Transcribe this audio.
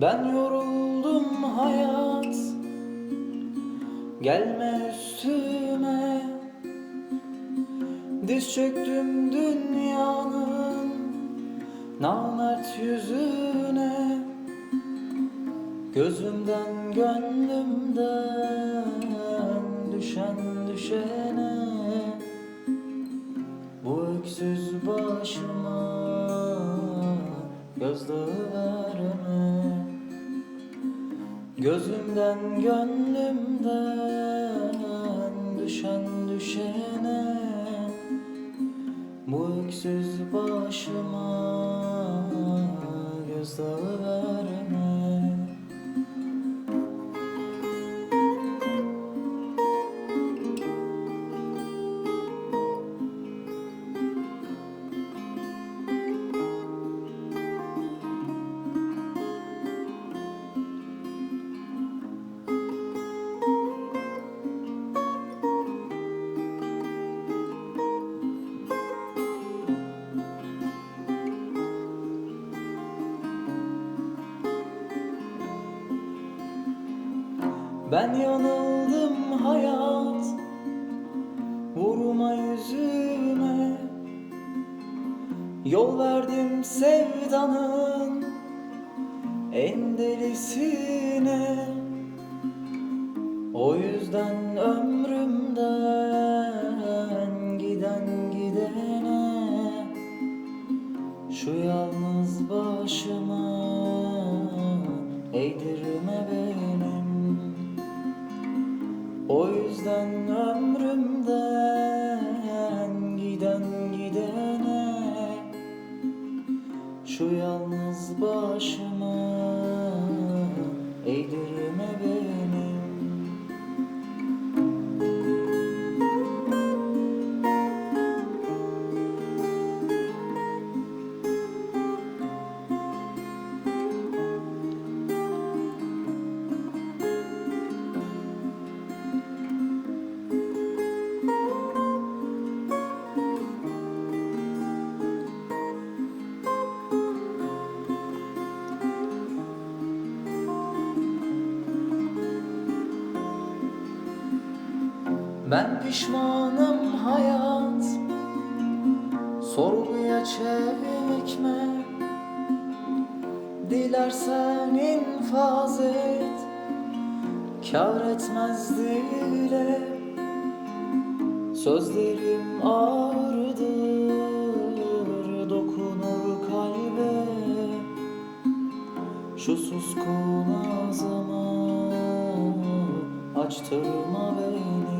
Ben yoruldum hayat. Gelme üstüme. Diz çöktüm dünyanın Namert yüzüne. Gözümden gönlümden Düşen düşene Gözümden gönlümden Düşen düşene Bu öksüz başıma Gözdağı verme Ben yanıldım hayat Vurma yüzüme. Yol verdim sevdanın En delisine. O yüzden ömrümden Giden gidene Şu yalnız başıma Eğdirme benim o yüzden ömrümden giden gidene Şu yalnız başıma eğdirme benim Ben pişmanım hayat. Sorguya çekme Dilersen infaz et. Kâr etmez dile. Sözlerim ağırdır Dokunur kalbe. Şu suskun ağzımı Açtırma benim